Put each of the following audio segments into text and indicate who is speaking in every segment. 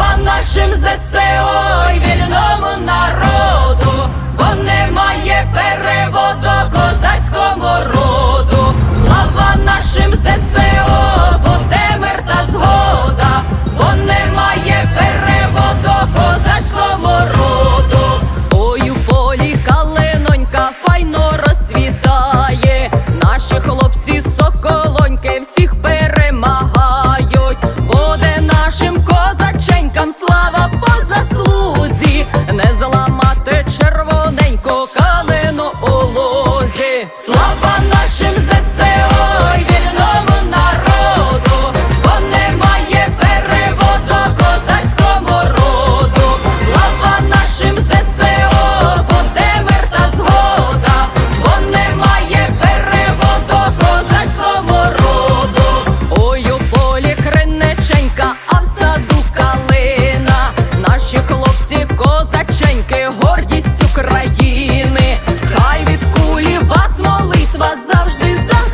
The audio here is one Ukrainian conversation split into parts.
Speaker 1: Bandaşım ze se oy belin omunlar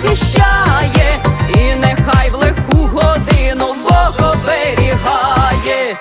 Speaker 1: захищає, і нехай в лиху годину Бог оберігає.